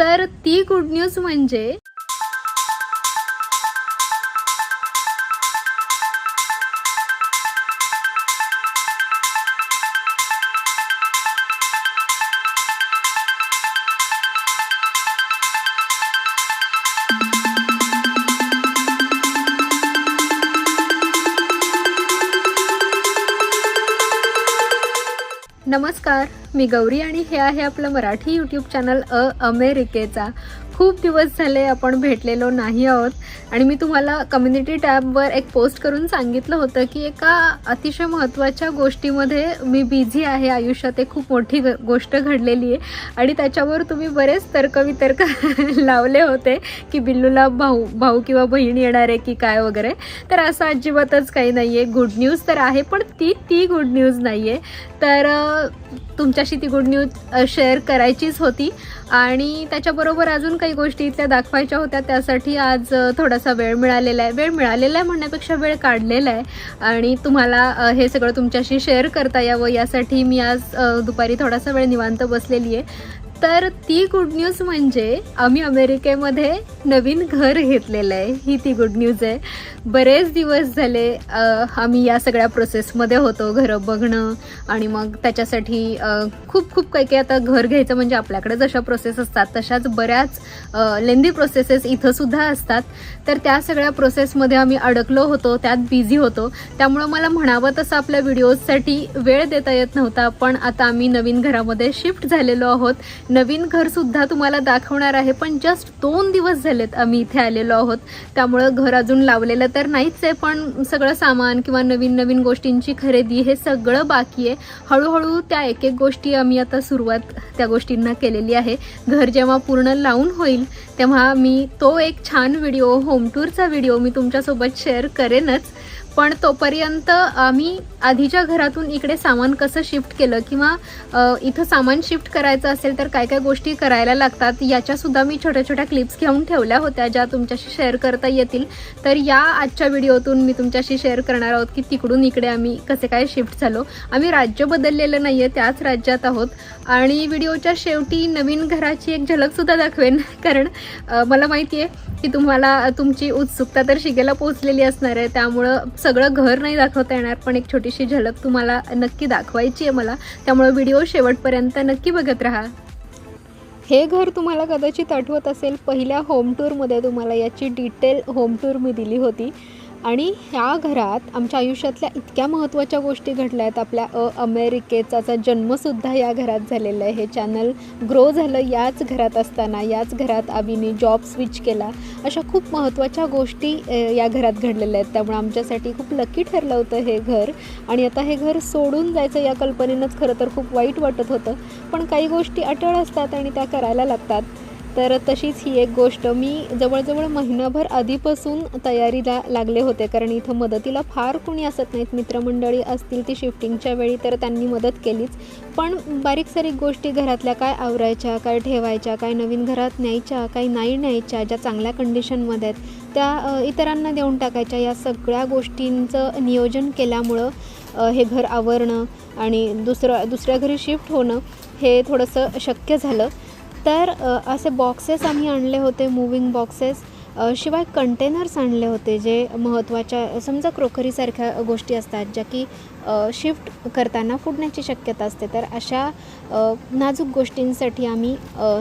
तर ती good news म्हणजे नमस्कार मी गौरी आणि हे आहे आपलं मराठी यूट्यूब चॅनल अ अमेरिकेचा. खूप दिवस झाले आपण भेटलेलो नाही आहोत. आणि मी तुम्हाला कम्युनिटी टॅबवर एक पोस्ट करून सांगितलं होतं की एका अतिशय महत्त्वाच्या गोष्टीमध्ये मी बिझी आहे. आयुष्यात एक खूप मोठी ग- गोष्ट घडलेली आहे. आणि त्याच्यावर तुम्ही बरेच तर्कवितर्क लावले होते की बिल्लूला भाऊ भाऊ किंवा बहीण येणार आहे की काय वगैरे. तर असं अजिबातच काही नाही आहे गुड न्यूज तर आहे पण ती ती गुड न्यूज नाही आहे तर तुमच्याशी ती गुड न्यूज शेअर करायचीच होती. आणि त्याच्याबरोबर अजून काही गोष्टी इथल्या दाखवायच्या होत्या. त्यासाठी आज थोडासा वेळ मिळालेला आहे. वेळ मिळालेला आहे म्हणण्यापेक्षा वेळ काढलेला आहे. आणि तुम्हाला हे सगळं तुमच्याशी शेअर करता यावं. यासाठी मी आज दुपारी थोडासा वेळ निवांत बसलेली आहे. तर ती गुड न्यूज म्हणजे आम्ही अमेरिकेमध्ये नवीन घर घेतलेलं आहे. ही ती गुड न्यूज आहे. बरेच दिवस झाले आम्ही या सगळ्या प्रोसेसमध्ये होतो घरं बघणं आणि मग त्याच्यासाठी खूप खूप काही काही आता घर घ्यायचं म्हणजे आपल्याकडे जशा प्रोसेस असतात तशाच बऱ्याच लेंदी प्रोसेसेस इथंसुद्धा असतात. तर त्या सगळ्या प्रोसेसमध्ये आम्ही अडकलो होतो त्यात बिझी होतो. त्यामुळं मला म्हणावं तसं आपल्या व्हिडिओजसाठी वेळ देता येत नव्हता पण आता आम्ही नवीन घरामध्ये शिफ्ट झालेलो आहोत. नवीन घरसुद्धा तुम्हाला दाखवणार आहे पण जस्ट दोन दिवस झालेत आम्ही इथे आलेलो आहोत. त्यामुळं घर अजून लावलेलं तर नाहीच आहे पण सगळं सामान किंवा नवीन नवीन गोष्टींची खरेदी हे सगळं बाकी आहे. हळूहळू त्या एक एक गोष्टी आम्ही आता सुरुवात त्या गोष्टींना केलेली आहे. घर जेव्हा पूर्ण लावून होईल तेव्हा मी तो एक छान व्हिडिओ होम टूरचा व्हिडिओ मी तुमच्यासोबत शेअर करेनच. पण तोपर्यंत आम्ही आधीच्या घरातून इकडे सामान कसं शिफ्ट केलं किंवा इथं सामान शिफ्ट करायचं असेल तर काय काय गोष्टी करायला लागतात याच्यासुद्धा मी छोट्या छोट्या क्लिप्स घेऊन ठेवल्या होत्या ज्या तुमच्याशी शेअर करता येतील. तर या आजच्या व्हिडिओतून मी तुमच्याशी शेअर करणार आहोत की तिकडून इकडे आम्ही कसे काय शिफ्ट झालो. आम्ही राज्य बदललेलं नाही आहे त्याच राज्यात आहोत. आणि व्हिडिओच्या शेवटी नवीन घराची एक झलकसुद्धा दाखवेन. कारण मला माहिती आहे की तुम्हाला तुमची उत्सुकता तर शिगेला पोहोचलेली असणार आहे. त्यामुळं सगळं घर नाही दाखवता येणार पण एक छोटीशी झलक तुम्हाला नक्की दाखवायची आहे मला. त्यामुळं व्हिडिओ शेवटपर्यंत नक्की बघत राहा. हे घर तुम्हाला कदाचित आठवत असेल पहिल्या होम टूरमध्ये तुम्हाला याची डिटेल होम टूर मी दिली होती. आणि ह्या घरात आमच्या आयुष्यातल्या इतक्या महत्त्वाच्या गोष्टी घडल्या आहेत आपल्या अ अमेरिकेचा जन्मसुद्धा या घरात झालेला आहे. हे चॅनल ग्रो झालं याच घरात असताना याच घरात आबीने जॉब स्विच केला. अशा खूप महत्त्वाच्या गोष्टी या घरात घडलेल्या आहेत. त्यामुळे आमच्यासाठी खूप लकी ठरलं होतं हे घर. आणि आता हे घर सोडून जायचं या कल्पनेनंच खरं तर खूप वाईट वाटत होतं. पण काही गोष्टी अटळ असतात आणि त्या करायला लागतात. तर तशीच ही एक गोष्ट. मी जवळजवळ महिनाभर आधीपासून तयारीला लागले होते. कारण इथं मदतीला फार कोणी असत नाहीत. मित्रमंडळी असतील ती शिफ्टिंगच्या वेळी तर त्यांनी मदत केलीच. पण बारीक सारीक गोष्टी घरातल्या काय आवरायच्या काय ठेवायच्या काय नवीन घरात न्यायच्या काही नाही न्यायच्या ज्या चांगल्या कंडिशनमध्ये आहेत त्या इतरांना देऊन टाकायच्या. या सगळ्या गोष्टींचं नियोजन केल्यामुळं हे घर आवरणं आणि दुसरं दुसऱ्या घरी शिफ्ट होणं हे थोडंसं शक्य झालं. तर असे बॉक्सेस आम्ही आणले होते मूविंग बॉक्सेस शिवाय कंटेनर्स आणले होते जे महत्त्वाच्या समजा क्रोकरीसारख्या गोष्टी असतात ज्या की शिफ्ट करताना फुटण्याची शक्यता असते. तर अशा नाजूक गोष्टींसाठी आम्ही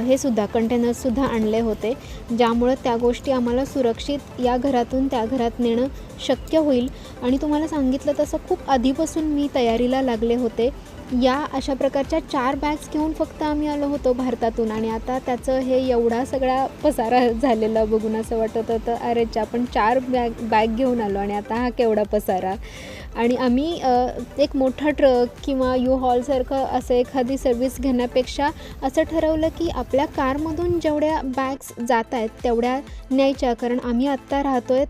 हे सुद्धा कंटेनर्ससुद्धा आणले होते ज्यामुळं त्या गोष्टी आम्हाला सुरक्षित या घरातून त्या घरात नेणं शक्य होईल. आणि तुम्हाला सांगितलं तसं खूप आधीपासून मी तयारीला लागले होते. या अशा प्रकारच्या चार बॅग्स घेऊन फक्त आम्ही आलो होतो भारतातून आणि आता त्याचं हे एवढा सगळा पसारा झालेला बघून असं वाटत होतं अरे आपण चार बॅग बॅग घेऊन आलो आणि आता हा केवढा पसारा. आणि आम्ही एक मोठा ट्रक किंवा यू हॉलसारखं असं एखादी सर्विस घेण्यापेक्षा असं ठरवलं की आपल्या कारमधून जेवढ्या बॅग्स जात आहेत तेवढ्या न्यायच्या कारण आम्ही आत्ता राहतो आहे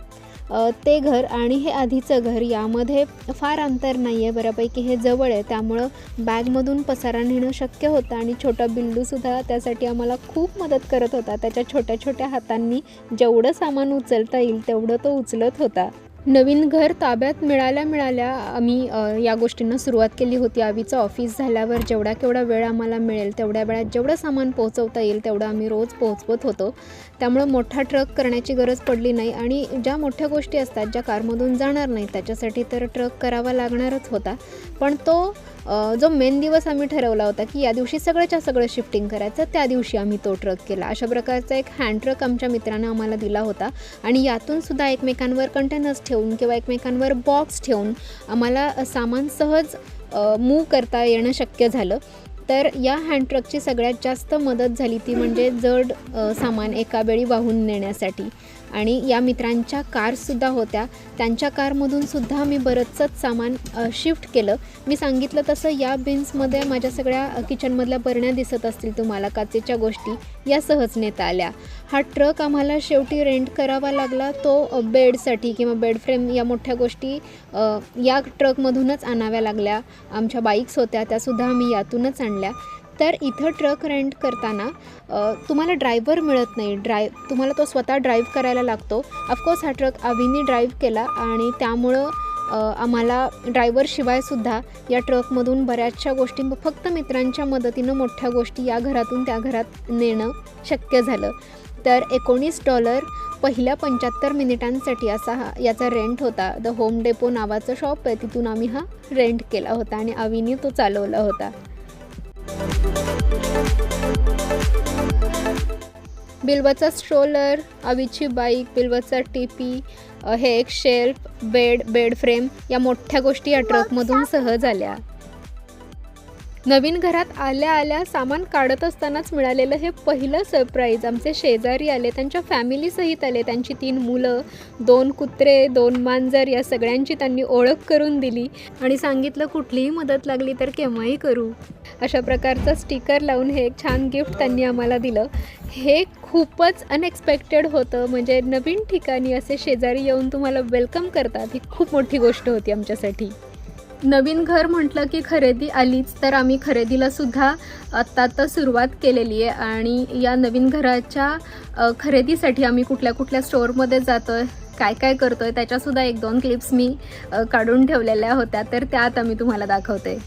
ते घर आणि हे आधीचं घर यामध्ये फार अंतर नाही आहे बऱ्यापैकी हे जवळ आहे. त्यामुळं बॅगमधून पसारा नेणं शक्य होतं आणि छोटा बिल्लूसुद्धा त्यासाठी आम्हाला खूप मदत करत होता. त्याच्या छोट्या छोट्या हातांनी जेवढं सामान उचलता येईल तेवढं तो उचलत होता. नवीन घर ताब्यात मिळाल्या मिळाल्या आम्ही या गोष्टींना सुरुवात केली होती. आवीचं ऑफिस झाल्यावर जेवढा केवढा वेळ आम्हाला मिळेल तेवढ्या वेळात जेवढं सामान पोहोचवता येईल तेवढं आम्ही रोज पोहोचवत होतो. त्यामुळं मोठा ट्रक करण्याची गरज पडली नाही आणि ज्या मोठ्या गोष्टी असतात ज्या कारमधून जाणार नाहीत त्याच्यासाठी तर ट्रक करावा लागणारच होता. पण तो जो मेन दिवस आम्ही ठरवला होता की या दिवशी सगळ्याच्या सगळं शिफ्टिंग करायचं त्या दिवशी आम्ही तो ट्रक केला. अशा प्रकारचा एक हँड ट्रक आमच्या मित्रानं आम्हाला दिला होता. आणि यातून सुद्धा एकमेकांवर कंटेनर्स ठेवून किंवा एकमेकांवर बॉक्स ठेवून आम्हाला सामान सहज मूव करता येणं शक्य झालं. तर या हँड ट्रकची सगळ्यात जास्त मदत झाली ती म्हणजे जड सामान एका वेळी वाहून नेण्यासाठी. आणि या मित्रांच्या कारसुद्धा होत्या. त्यांच्या कारमधून सुद्धा मी बरंचसंच सामान शिफ्ट केलं. मी सांगितलं तसं या बिन्समध्ये माझ्या सगळ्या किचनमधल्या बरण्या दिसत असतील तुम्हाला काचेच्या गोष्टी या सहज नेता आल्या. हा ट्रक आम्हाला शेवटी रेंट करावा लागला. तो बेडसाठी किंवा बेड फ्रेम या मोठ्या गोष्टी या ट्रकमधूनच आणाव्या लागल्या. आमच्या बाईक्स होत्या त्यासुद्धा आम्ही यातूनच आणल्या. तर इथं ट्रक रेंट करताना तुम्हाला ड्रायव्हर मिळत नाही. ड्राय तुम्हाला तो स्वतः ड्राईव्ह करायला लागतो. ऑफकोर्स हा ट्रक आवीने ड्राईव्ह केला आणि त्यामुळं आम्हाला ड्रायव्हरशिवायसुद्धा या ट्रकमधून बऱ्याचशा गोष्टी फक्त मित्रांच्या मदतीनं मोठ्या गोष्टी या घरातून त्या घरात नेणं शक्य झालं. तर एकोणीस डॉलर पहिल्या पंच्याहत्तर मिनिटांसाठी असा हा याचा रेंट होता. द होम डेपो नावाचं शॉप आहे तिथून आम्ही हा रेंट केला होता आणि आवीने तो चालवला होता. बिल्वाचा स्ट्रोलर आवीची बाईक बिल्वाचा टीपी हे एक शेल्फ बेड बेड फ्रेम या मोठ्या गोष्टी या ट्रकमधून सहज आल्या. नवीन घरात आल्या आल्या सामान काढत असतानाच मिळालेलं हे पहिलं सरप्राईज आमचे शेजारी आले त्यांच्या फॅमिलीसहित आले. त्यांची तीन मुलं दोन कुत्रे दोन मांजर या सगळ्यांची त्यांनी ओळख करून दिली आणि सांगितलं कुठलीही मदत लागली तर केव्हाही करू. अशा प्रकारचं स्टिकर लावून हे एक छान गिफ्ट त्यांनी आम्हाला दिलं. हे खूपच अनएक्सपेक्टेड होतं. म्हणजे नवीन ठिकाणी असे शेजारी येऊन तुम्हाला वेलकम करतात ही खूप मोठी गोष्ट होती आमच्यासाठी. नवीन घर म्हटलं की खरेदी आलीच तर आम्ही खरेदीला सुद्धा आत्ता आत्ता सुरुवात केलेली आहे. आणि या नवीन घराच्या खरेदीसाठी आम्ही कुठल्या कुठल्या स्टोअरमध्ये जातो आहे काय काय करतो आहे त्याच्यासुद्धा एक दोन क्लिप्स मी काढून ठेवलेल्या होत्या. तर त्या आता मी तुम्हाला दाखवते.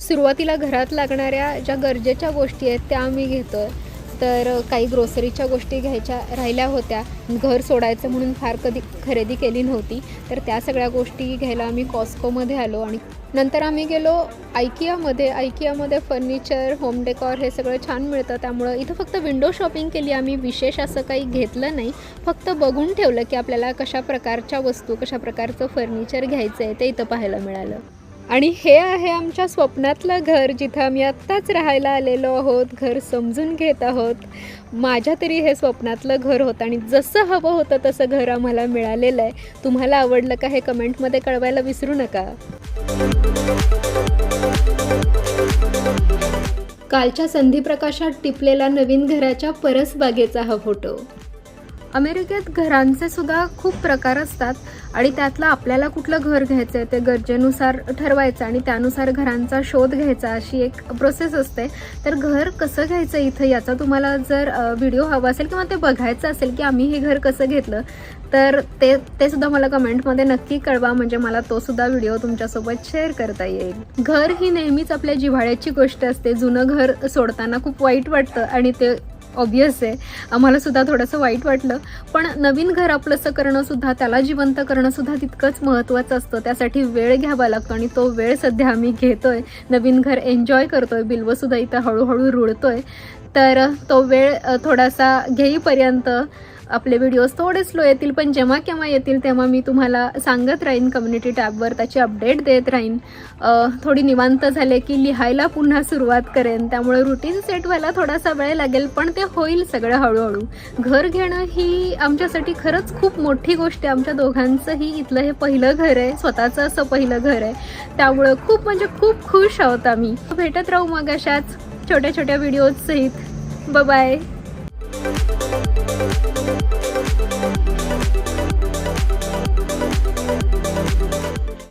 सुरुवातीला घरात लागणाऱ्या ज्या गरजेच्या गोष्टी आहेत त्या आम्ही घेतो आहे तर काही ग्रोसरीच्या गोष्टी घ्यायच्या राहिल्या होत्या. घर सोडायचं म्हणून फार कधी खरेदी केली नव्हती. तर त्या सगळ्या गोष्टी घ्यायला आम्ही कॉस्कोमध्ये आलो आणि नंतर आम्ही गेलो आयकियामध्ये आयकियामध्ये फर्निचर होम डेकॉर हे सगळं छान मिळतं. त्यामुळं इथं फक्त विंडो शॉपिंग केली आम्ही. विशेष असं काही घेतलं नाही. फक्त बघून ठेवलं की आपल्याला कशा प्रकारच्या वस्तू कशा प्रकारचं फर्निचर घ्यायचं आहे ते इथं पाहायला मिळालं. आणि हे आहे आमच्या स्वप्नातलं घर जिथं आम्ही आत्ताच राहायला आलेलो आहोत घर समजून घेत आहोत. माझ्या तरी हे स्वप्नातलं घर होतं आणि जसं हवं होतं तसं घर आम्हाला मिळालेलं आहे. तुम्हाला आवडलं का हे कमेंटमध्ये कळवायला विसरू नका. कालच्या संधीप्रकाशात टिपलेला नवीन घराच्या परसबागेचा हा फोटो. अमेरिकेत घरांचे सुद्धा खूप प्रकार असतात आणि त्यातलं आपल्याला कुठलं घर घ्यायचं आहे ते गरजेनुसार ठरवायचं आणि त्यानुसार घरांचा शोध घ्यायचा अशी एक प्रोसेस असते. तर घर कसं घ्यायचं इथं याचा तुम्हाला जर व्हिडिओ हवा असेल किंवा ते बघायचं असेल की आम्ही हे घर कसं घेतलं तर ते ते सुद्धा मला कमेंटमध्ये नक्की कळवा. म्हणजे मला तो सुद्धा व्हिडिओ तुमच्यासोबत शेअर करता येईल. घर ही नेहमीच आपल्या जिव्हाळ्याची गोष्ट असते. जुनं घर सोडताना खूप वाईट वाटतं आणि ते ऑब्वियस आहे. आम्हालासुद्धा थोडंसं वाईट वाटलं. पण नवीन घर आपलंसं करणंसुद्धा त्याला जिवंत करणंसुद्धा तितकंच महत्त्वाचं असतं. त्यासाठी वेळ घ्यावा लागतो आणि तो वेळ सध्या आम्ही घेतोय. नवीन घर एन्जॉय करतोय. आहे बिल्वसुद्धा इथं हळूहळू रुळतोय. तर तो वेळ थोडासा घेईपर्यंत आपले व्हिडिओज थोडे स्लो येतील पण जेव्हा केव्हा येतील तेव्हा मी तुम्हाला सांगत राहीन कम्युनिटी टॅबवर त्याची अपडेट देत राहीन. थोडी निवांत झाले की लिहायला पुन्हा सुरुवात करेन. त्यामुळे रुटीन सेट व्हायला थोडासा वेळ लागेल पण ते होईल सगळं हळूहळू. घर घेणं ही आमच्यासाठी खरंच खूप मोठी गोष्ट आहे. आमच्या दोघांचंही इथलं हे पहिलं घर आहे. स्वतःचं असं पहिलं घर आहे. त्यामुळं खूप म्हणजे खूप खुश आहोत आम्ही. भेटत राहू मग अशाच छोट्या छोट्या व्हिडिओज सहित. बाय